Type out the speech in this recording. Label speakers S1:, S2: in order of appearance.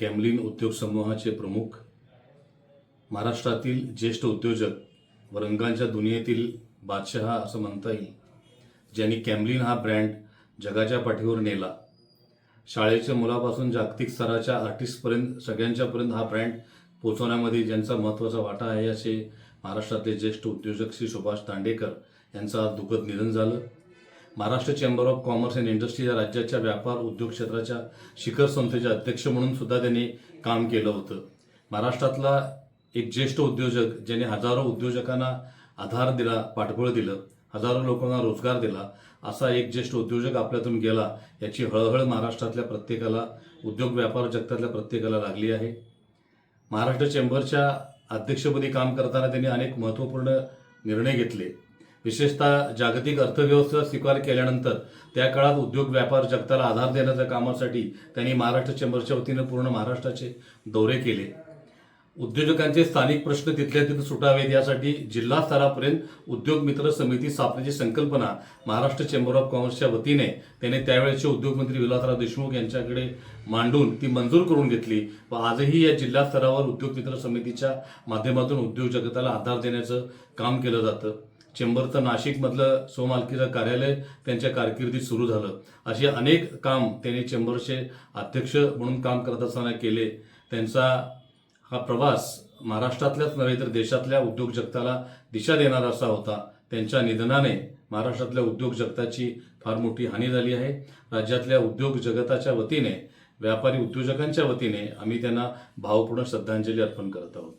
S1: कॅमलिन उद्योग समूहाचे प्रमुख. महाराष्ट्रातील ज्येष्ठ उद्योजक व रंगांच्या दुनियेतील बादशहा असं म्हणता येईल ज्यांनी कॅमलिन हा ब्रँड जगाच्या पाठीवर नेला. शाळेच्या मुलापासून जागतिक स्तराच्या आर्टिस्टपर्यंत सगळ्यांच्यापर्यंत हा ब्रँड पोचवण्यामध्ये ज्यांचा महत्त्वाचा वाटा आहे असे महाराष्ट्रातले ज्येष्ठ उद्योजक श्री सुभाष दांडेकर यांचं आज दुःखद निधन झालं. Maharashtra chamber of commerce and industry या राज्याच्या व्यापार उद्योग क्षेत्राच्या शिखर संस्थेचे अध्यक्ष म्हणून सुद्धा त्यांनी काम केलं होतं. महाराष्ट्रातला एक ज्येष्ठ उद्योजक ज्याने हजारो उद्योजकांना आधार दिला पाठबळ दिलं हजारो लोकांना रोजगार दिला असा एक ज्येष्ठ उद्योजक आपल्यातून गेला याची हळहळ महाराष्ट्रातल्या प्रत्येकाला उद्योग व्यापार जगतातल्या प्रत्येकाला लागली आहे. महाराष्ट्र चेंबरच्या अध्यक्षपदी काम करताना त्यांनी अनेक महत्त्वपूर्ण निर्णय घेतले. विशेषतः जागतिक अर्थव्यवस्था स्वीकार केल्यानंतर त्या काळात उद्योग व्यापार जगताला आधार देण्याच्या कामासाठी त्यांनी महाराष्ट्र चेंबरच्या वतीनं पूर्ण महाराष्ट्राचे दौरे केले. उद्योजकांचे स्थानिक प्रश्न तिथल्या तिथे सुटावेत यासाठी जिल्हा स्तरापर्यंत उद्योग मित्र समिती स्थापनेची संकल्पना महाराष्ट्र चेंबर ऑफ कॉमर्सच्या वतीने त्याने त्यावेळेचे उद्योगमंत्री विलासराव देशमुख यांच्याकडे मांडून ती मंजूर करून घेतली व आजही या जिल्हा स्तरावर उद्योग मित्र समितीच्या माध्यमातून उद्योग जगताला आधार देण्याचं काम केलं जातं. चेंबरचं नाशिकमधलं स्वमालकीचं कार्यालय त्यांच्या कारकिर्दीत सुरू झालं. असे अनेक काम त्यांनी चेंबरचे अध्यक्ष म्हणून काम करत असताना केले. त्यांचा हा प्रवास महाराष्ट्रातल्याच नव्हे तर देशातल्या उद्योग जगताला दिशा देणारा असा होता. त्यांच्या निधनाने महाराष्ट्रातल्या उद्योग जगताची फार मोठी हानी झाली आहे. राज्यातल्या उद्योग जगताच्या वतीने व्यापारी उद्योजकांच्या वतीने आम्ही त्यांना भावपूर्ण श्रद्धांजली अर्पण करत आहोत.